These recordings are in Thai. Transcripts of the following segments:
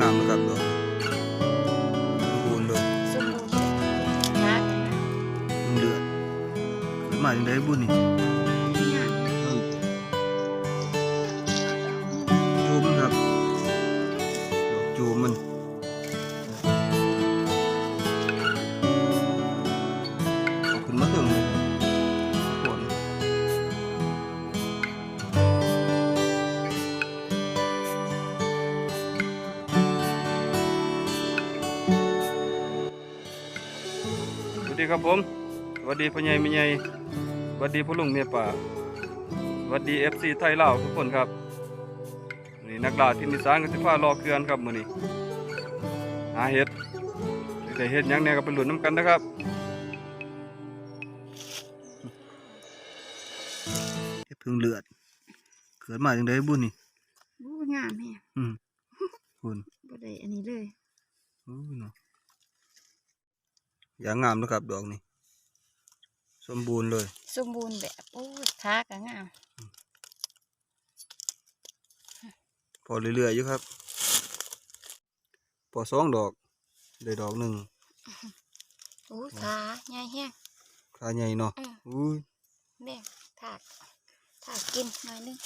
งามนะครับดอกสม ครับผมสวัสดีพ่อใหญ่แม่ใหญ่สวัสดีพ่อลุงเมียป่าสวัสดีเอฟซีไทยลาวทุกคนครับนี่นักล่าที่นิสานก็สิพารอเกลือนครับมื้อนี้หาเห็ดสิได้เห็ดหยังแหน่ก็ไปลุ้นน้ำกันนะครับเห็ดพึ่งเลือด เกิดมาจังไดบุญนี่บูงามแฮะอืมคุณบ่ได้อันนี้เลยอู้เนาะ อย่างงามนะครับดอกนี่สมบูรณ์เลย สมบูรณ์แบบโอ้ยขาก็งามพอเรื่อยๆอยู่ครับ พอสองดอกได้ดอกหนึ่งโอ้ยขาใหญ่แฮงขาใหญ่เนาะอืมอุ้ยแม่ถากถากกินหน่อยหนึง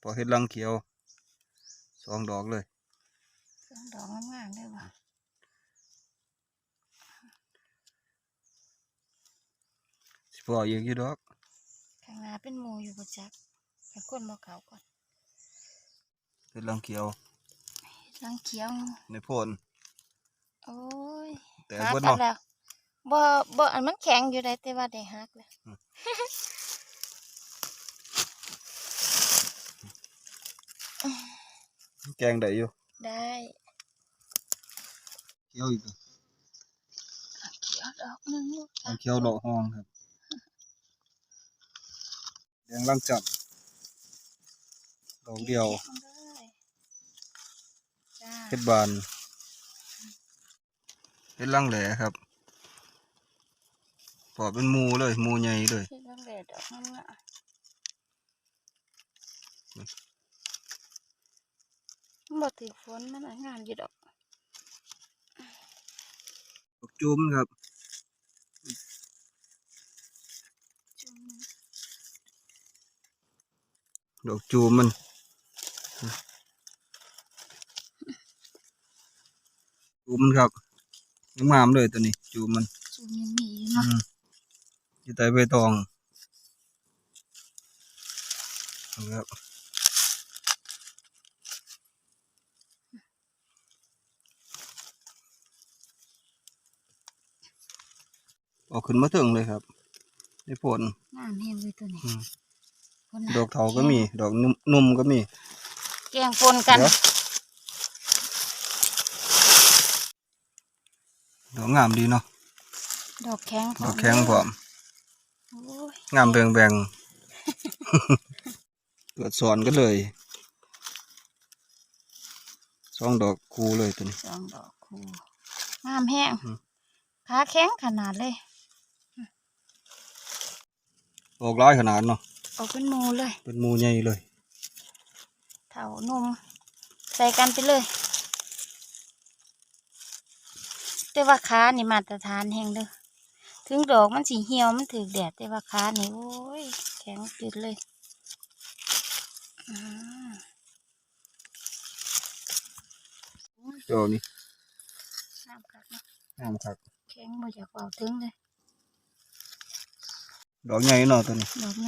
พอเห็ดรังเขียวสองดอกเลยสองดอกงามๆเลยว่ะ สิพออีกอยู่ดอกข้างหน้าเป็นหมูอยู่บ่จักแต่คนบ่เขาก่อนเห็ดรังเขียวลังเขียวในโพนโอ้ยแต่หักเบิดกันเนาะแล้วบ่บ่อันมันแข็งอยู่ได้แต่ว่าได้หักแล้วแกงได้อยู่ ได้เขียวอีกเขียวดอกหนึงลูกรังเขียวดอกห้องครับ แดงรังจับดอกเดียวได้จ้าเห็ดบานเห็ดรังแหล่ครับพอเป็นหมูเลยหมูใหญ่เลยที่ต้องแดดดอกงามๆบ่ถือฝนมันอะงามอยู่ดอกดอกจุ้มครับ จุ่ม ดอกจูมมันจูมมันครับงามๆเลยตัวนี้ จูมมันจุ่มยังมีอยู่เนาะอืมอยู่ใต้ใบตองนะครับออกขึ้นมาถึงเลยครับได้ผลงามแฮงเลยตัวนี้อืมคนน่ะ ดอกเถาก็มี ดอกนุ่มนุ่มก็มี แกงปนกันเดี๋ยวดอกงามดีเนาะ ดอกแข็งดอกแข็งพร้อมโอ้ยงามแบ่งแบ่งเกิดสอนกันเลย สองดอกคูเลยตัวนี้ สองดอกคู่งามแห้งอืมขาแข็งขนาดเลย ออกร้ายขนาดเนาะ ออกเป็นหมูเลย เป็นหมูใหญ่เลย เถานุ่มใส่กันไปเลย แต่ว่าขานี่มาตรฐานแห่งเด้อถึงดอกมันสีเหี่ยวมันถือแดดแต่ว่าขานี่โอ้ยแข็งติดเลยอืมเจ้านี่น้ำคักเนาะงามครับแข็งมาจากเบาถึงเลย ดอกใหญ่เนาะตัวนี้ ดอกไ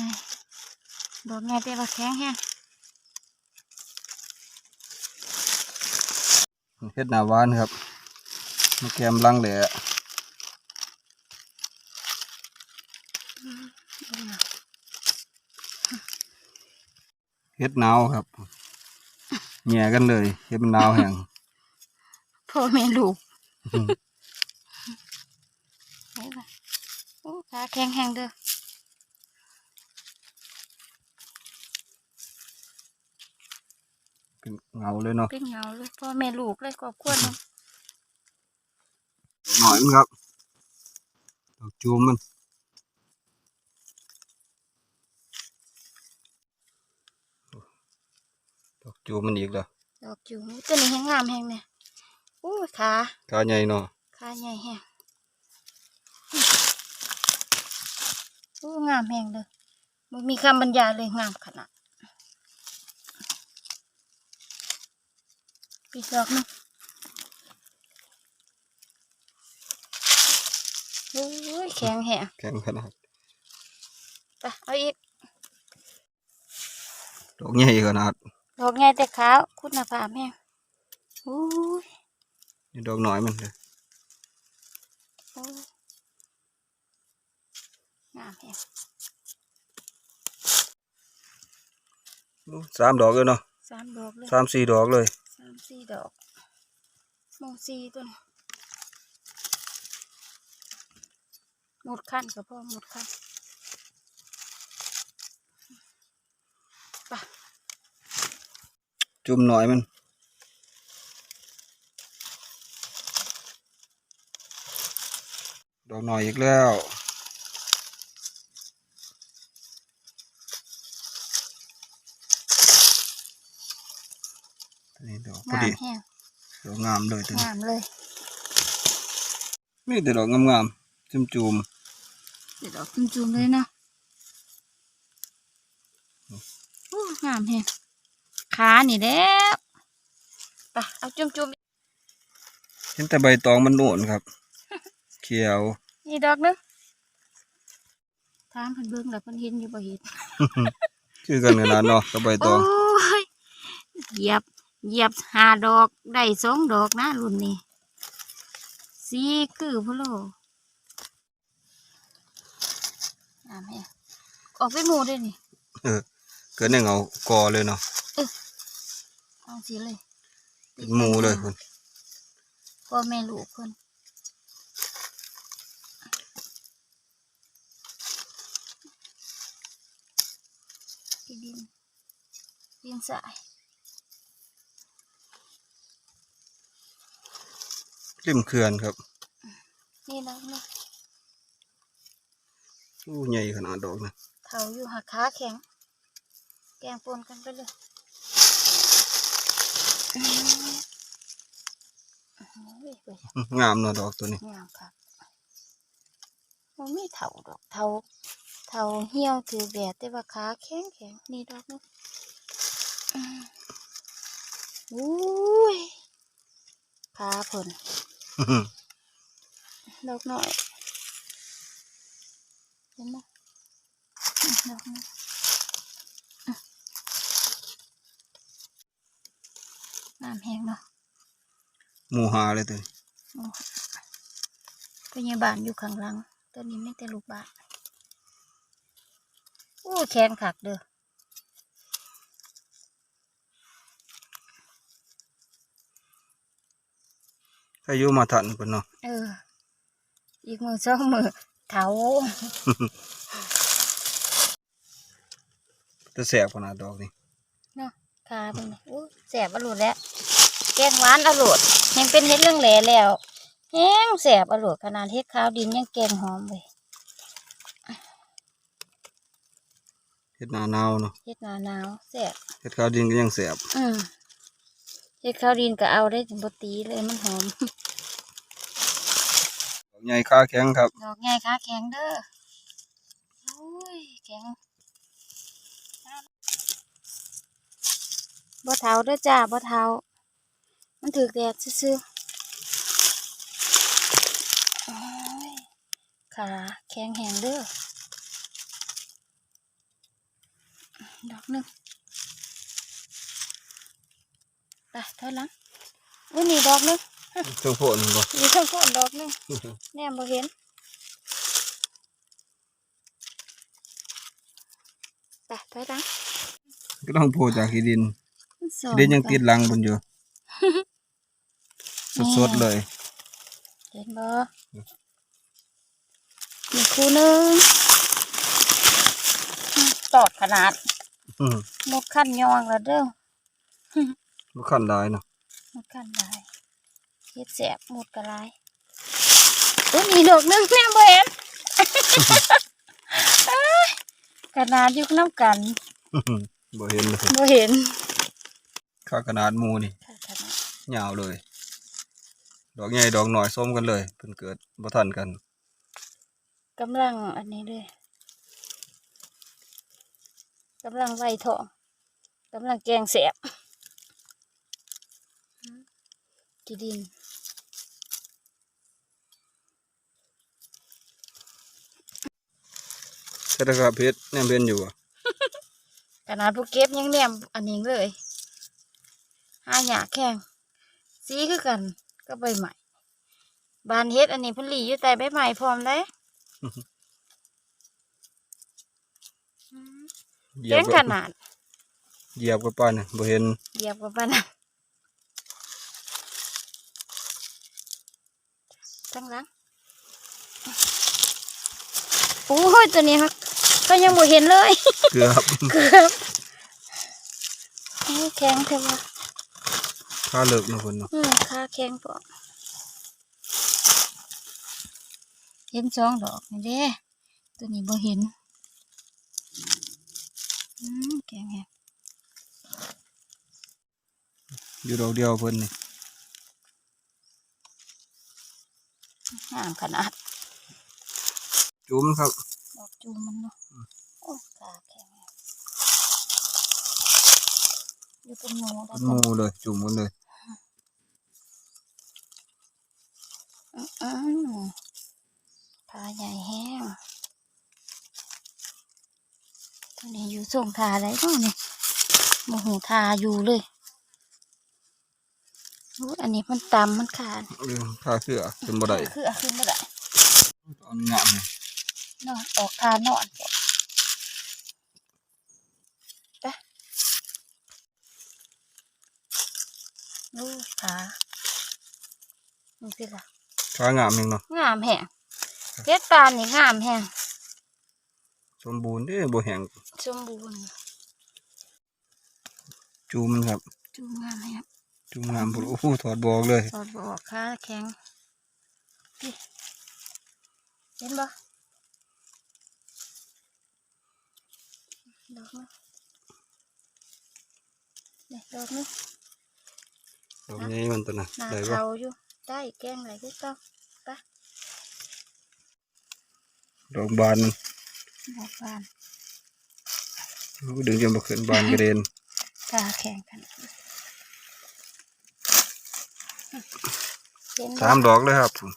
งดอกไงแต่ว่าแข็งแห้งเฮ็ดหน้าหวานครับมาแกมลังแหล่ดูนะเฮ็ดหนาวครับแหย่กันเลยเฮ็ดมันหนาวแห้งพ่อแม่ลูกอืมไหนล่ะโอ้ขาแข็งแห้งเด้อ เป็นเงาเลยเนาะเป็นเงาเลยพ่อแม่ลูกเลยครอบครัวเนาะหน่อยมันครับดอกจูมมันดอกจูมมันอีกแล้วดอกอยู่ตัวนี้แห้งงามแห้งเนี่ยอู้ยขาขาใหญ่เนาะขาใหญ่แห้งอู้งามแห้งเลยมันมีคำบรรยายเลยงามขนาด ปีกดอกหนึงโอ้ยแข็งแห้งแข็งขนาดไปเอาอีก ดอกใหญ่ขนาด ดอกใหญ่แต่ขาวคุณภาพแห้งโอ้ยนี่ดอกน้อยมันเลยโอ้ยงามแห้งอู้สามดอกเลยเนาะสามดอกเลยสามสี่ดอกเลยสามสี่ดอกโมสี่ต้นหมดขั้นกับพ่อหมดขั้นไปจุ่มหน่อยมันดอกหน่อยอีกแล้ว ตัวนี้ ดอกพองามดีแห้งดอกงามเลยตัวนี้งามเลยมีแต่ดอกงามๆจุ่มจุ่มเดี๋ยวดอกจุ่มๆเลยเนาะโอ้งามแห้งขานี่แล้วไปเอาจุ่มๆๆเห็นแต่ใบตองมันโน่นครับ เขียวนี่ดอกหนึงถามเพิ่นเบิ่งแล้วเพิ่นเห็นอยู่บ่เห็น คือกันขนาดเนาะกับใบตอง โอ้ยเหยียบ เหยียบหาดอกได้สองดอกนะรุ่นนี้สีคือพะโลน้ำแห้งออกไปหมู่ด้วยนี่เออเกิดในเงากอเลยเนาะเอาสีเลยเป็นหมูเลยคุณพ่อแม่ลูกคนที่ดินดินสาย ริมเขื่อนครับ นี่นะนี่อู้ใหญ่ขนาดดอกนะเถาอยู่หักขาแข็ง แกงปนกันไปเลยอืมโอ้ยเว้ยงามเนาะดอกตัวนี้งามค่ะมันไม่เถาดอกเถาเถาเหี่ยวถือแดดแต่ว่าขาแข็งแข็งนี่ดอกนึงอืมอุ้ยขาผล ดอกหน่อยเห็นไหมอืมดอกนึงอืมน้ำแห้งเนาะหมูหาเลยตัวนี้โอ้พยาบาลอยู่ข้างหลัง ตัวนี้ไม่แต่ลูกบ้านโอ้แขนขักเด้อ ใครอยู่มาทันเพิ่นเนาะเออ อีกมือสองมือเถาจะแสบขนาดดอกนี่เนาะคาเป็นไงโอ้แสบอร่อยแล้วแกงหวานอร่อยยังเป็นเห็ดเรื่องแหล่แล้วแห้งแสบอร่อยขนาดเห็ดขาวดินยังแกงหอมเลยเฮ็ดหนาหนาวเนาะเห็ดหนาหนาวแสบเฮ็ดข้าวดินก็ยังแสบอืม เห็ดขาวดินก็เอาได้ถึงปตีเลยมันหอมดอกใหญ่ขาแข็งครับ ดอกใหญ่ขาแข็งเด้อโอ้ยแข็งบ่เทาเด้อจ้าบ่เทามันถือแดดซื่อๆโอ้ยขาแข็งแหงเด้อดอกหนึ่ง ไปถอยหลังอุ้ยนี่ดอกหนึ่งเทิงโพนบ่อยู่ข้างก้นดอกหนึ่งแนมบ่เห็นไปถอยหลังก็ต้องโผล่จากขี้ดินสอขี้ดินยังติดหลังบนอยู่สดๆเลย เห็นบ่มีคู่หนึงตอดขนาดอืมหมดขั้นยองแล้วเด้อ บ่คันได้เนาะหมดขั้นลายเฮ็ดแสบหมดกระลายตัวนี้ดอกหนึงแม่บ่เห็นอ้ายขนาดอยู่น้ำกันบ่เห็นเลยบ่เห็นค่าขนาดหมูนี่ค่ะขนาดยาวเลย ดอกใหญ่ดอกหน่อยส้มกันเลยเพิ่นเกิดบ่ทันกันกำลังอันนี้เลยกำลังไวทองกำลังแกงแสบกีดินใช่แล้วครับเพชรแนมเพนอยู่อะขนาดผู้เก็บ ยังแนมอันนี้เลยหาหยาแข้งสีคือกันก็ใบใหม่บานเฮ็ดอันนี้เพิ่นหลีอยู่แต่ใบใหม่พร้อมได้อืมเหยีแข็ยบงกัขบนาด เหยียบกับป้านนี่บ่เห็น เหยียบกับปานนั้ นทั้งหลังโอ้ยตัวนี้ครับก็ยังบ่เห็นเลยเกือบเกือบโอ้ยแข็งเถอะวะค่าเลิกเนาะเพิ่นเนาะอืมขาแข็งปะเห็นสองดอกนี่เด้ตัวนี้บ่เห็นอืมแข็งแฮะอยู่ดอกเดียวเพิ่นนี่ งามขนาด จุ้มครับ ดอกจูมมันเนาะโอ้ยขาแข็งแฮะอยู่เป็นหมูแล้เป็วนหมูเลยจุ่มกันเลยอืมผาใหญ่แห้งตัวนี้อยู่ส่งทาได้บ้างนี่โมโหทาอยู่เลย อุ๊ยอันนี้มันตำมันขาดเออค่าเสื้อจนบ่ได้คือเอาขึ้นมาได้ตอนงามนี่นอนออกทานอนไปดูขานี่สิล่ะค่างามแฮงเนาะงามแห้งเพชรปานนี่งามแห้งสมบูรณ์เด้บ่แห้งสมบูรณ์จุ่มครับจูงงามแห้ง จุ่มงามพุ่นโอ้โหถอดบอกเลยสอดบอกขาแข็งพี่เห็นบ่ดอกนึงนี่ดอกนึงดอกนี้มันตัวน่ะหนาได้บ่เขาอยู่ได้แกงไหลก็ต้องดอกบานมันดอกบานโอ้ดึงจนบ่ขึ้นบานกระเด็นตาแข็งกันเห็นบ่ สามดอกเลยครับผม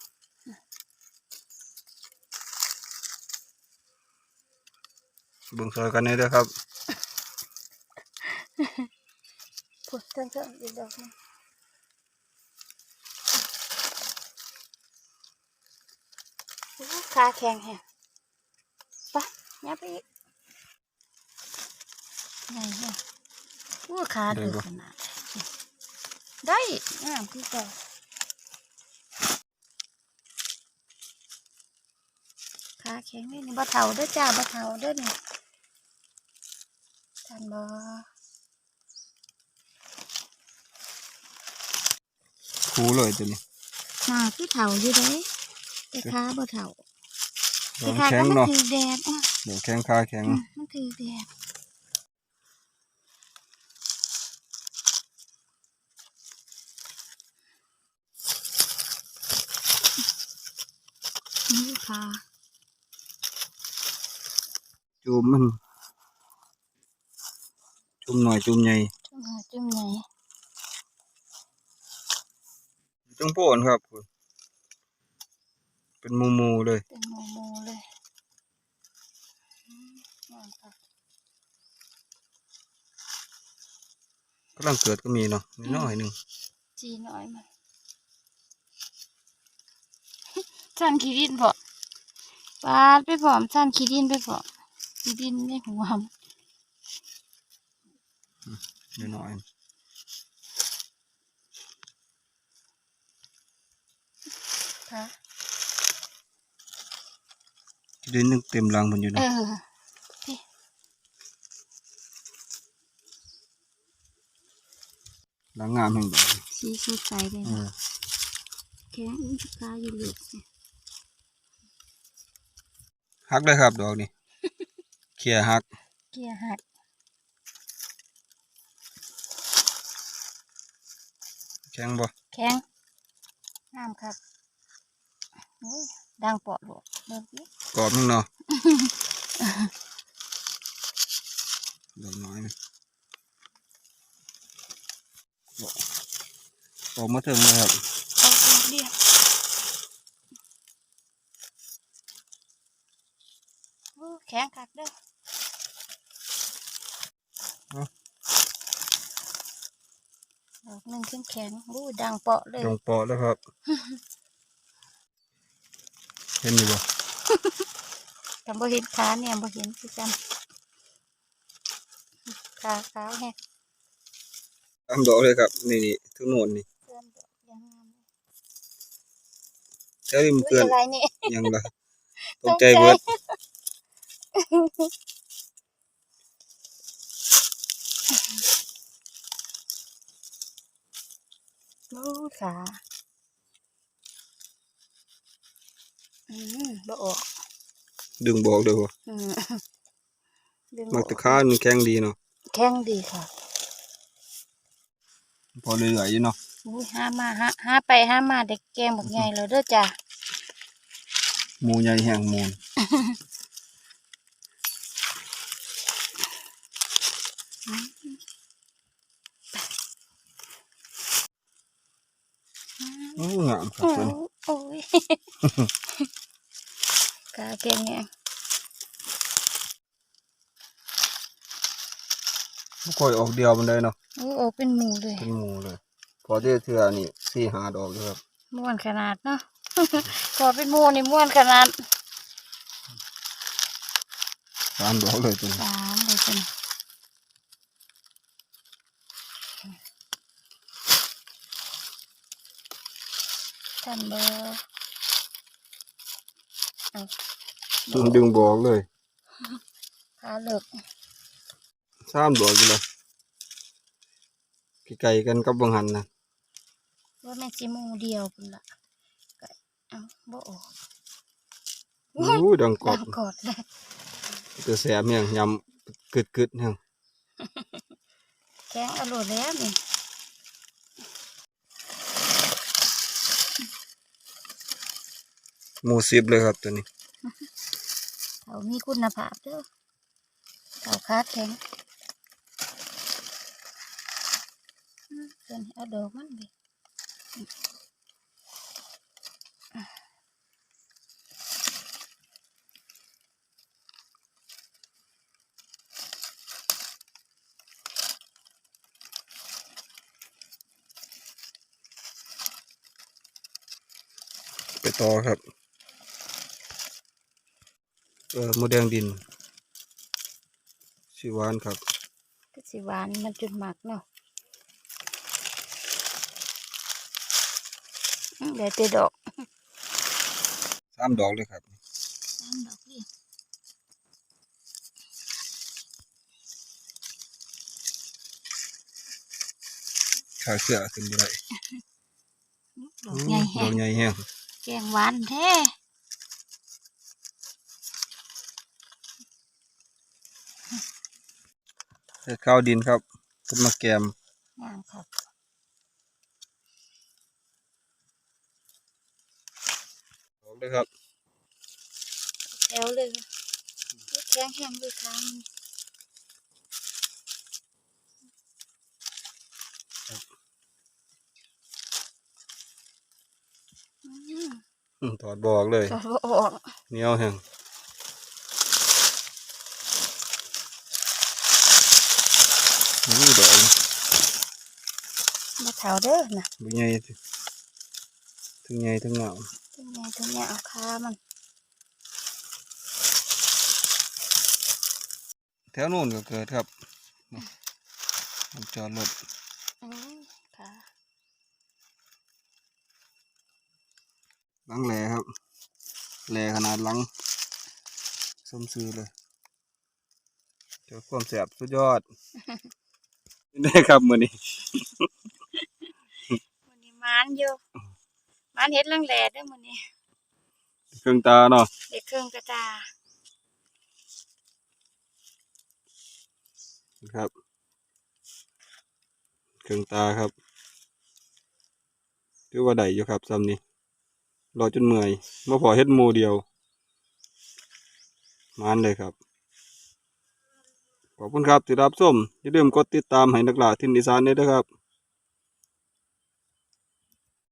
เบิ่งซอยกันนี่เด้อครับผุดเพิ่งเพิ่งอีกดอกหนึงโอ้ขาแข็งแฮะไปยับไปอีกไงเนี่ยโอ้ขาถึงขนาดนี้ ได้งามคือเก่าขาแข็งนี่นี่บ่เท่าเด้อจ้าบ่เท่าเด้อนี่ทันบ่คูเลยตัวนี้หนาคือเถาอยู่เด้แต่ขาบ่เถาดแต่อกขาแข็ก็งมันเนาะถือแดดอะดอกแข็งขาแข็งอืมมันถือแดด นี่ขาจุ่มมัน จุ่มหน่อยจุ่มใหญ่จุ่มหาจุ่มใหญ่จุ่มโพนครับเป็นหมูๆเลย เป็นโมโมเลยอืมงามค่ะกำลังเกิดก็มีเนาะนิดหน่อยหนึ่งจีน้อยมันชันขี้ดินพอ ปาดไปพร้อมชันขี้ดินไปพร้อมขี้ดินในหัวมันนิดหน่อยค่ะดินยังเต็มรังมันอยู่เอเนาะอรังงามแห่งดอกสีสดใสเลยเอนะอแข็งตาอยู่เหลือกเนี่ย ฮักเลยครับดอกนี้เคลียร์ฮักเกียร์หักข็งบ่แข็งงามครับโอ้ยดังเปาะโลดเบิ่งสิกรอบนึงเนาะดอกน้อยนะบ่ออกมาถึงเลยครับ เอาดอกเดียวโอ้แข็งคักเด้อเอาดอกหนึ่งแข็งๆโอ้ยดังเปาะเลยลงปอแล้วครับ เห็นอยู่บ่จำบ่เห็นขาเนี่ยบ่เห็นคือกันขาขาวแฮะตามดอกเลยครับ นี่นี่ทุกโน่นนี่เพื่อนดอกยังงามเลยแถวนี้มันอุ้ยเพื่อนอะไรนี่ยังล่ะตกใจเบิด โอ้ขาอืมบ่ออกดึงบอกเด้อบ่อืมดึงมักบ่ตะค้ามันแข็งดีเนาะแข็งดีค่ะพอเรื่อยๆอยู่เนาะอุ้ยห้ามาห้าห้าไปห้ามาเด็กแกงบักใหญ่เลยเด้อจ้ะหมูใหญ่แห้งหมู โอ้งามครับโอ้เพิ่นโอ้ยกาแกงแงบ่ค่อยออกเดียวมันได้เนาะโอ้โอ้เป็นหมูเลยเป็นหมูเลย พอที่เทื่อนี่สี่ห้าดอกเลยครับม่วนขนาดเนาะ พอเป็นหมูนี่ม่วนขนาดสามดอกเลยตัวนี้ สามเลยจ้ะท่านเบอร์เอาดึงดึงบอกเลยขาเหลิกสามดอกอยู่เลยไกลๆกันกับบางหันนะว่าแม่นสิหมูเดียวพุ่นละก็เอาบ่ออกโอ้ยดังกรอดับงกอดเลยตัวแสบเนี่ยยำกึดกึดๆเนี่ยแข็งอร่อยแล้วนี่ หมูสิบเลยครับตัวนี้เขามีคุณภาพเด้อเขาคาดแข็งอืมเพิ่นเอาดอกมันไปไปต่อครับ เออหมูแดงดินชิหวานครับก็สิหวานมันจนหมักเนาะอืมเดี๋ยวจะดอกสามดอกเลยครับสามดอกนี่ขาเสือขึ้นบ่ได้ดอกใหญ่ดแฮะอกใหญ่แห้งแกงหวานแท้ เฮ็ดข้าวดินครับขึ้นมาแกมงามครับดอกเลยครับแถวเลยแข็งแห้งเลยค่ะมันอืมอืมถอดบอกเลยก็บ่ออกเหนียวแห้ง นี่ดอกมาเถาเด้อนะบุใหญ่ถึงใหญ่ถึงเหงาตัวใหญ่ตัวใหญ่เอาคามันแถวนู้นก็เกิดครับนี่ผมจอดรถอืมค่ะหลังแหลครับแหลขนาดหลังสมซื้อเลยเจอความแสบสุดยอด ได้ครับมือนี้มันนี้มานอยู่มานเฮ็ดเรื่องแหล่เด้อมันนี้เครื่องตาเนาะเด็กเครื่องกระตาครับเครื่องตาครับถือว่าได้อยู่ครับซ้ำนี้รอจนเมื่อยมาพอเฮ็ดหมูเดียวมานเลยครับ ขอบคุณครับที่รับชมอย่าลืมกดติดตามให้นักล่าทินอีสานด้วยนะครับ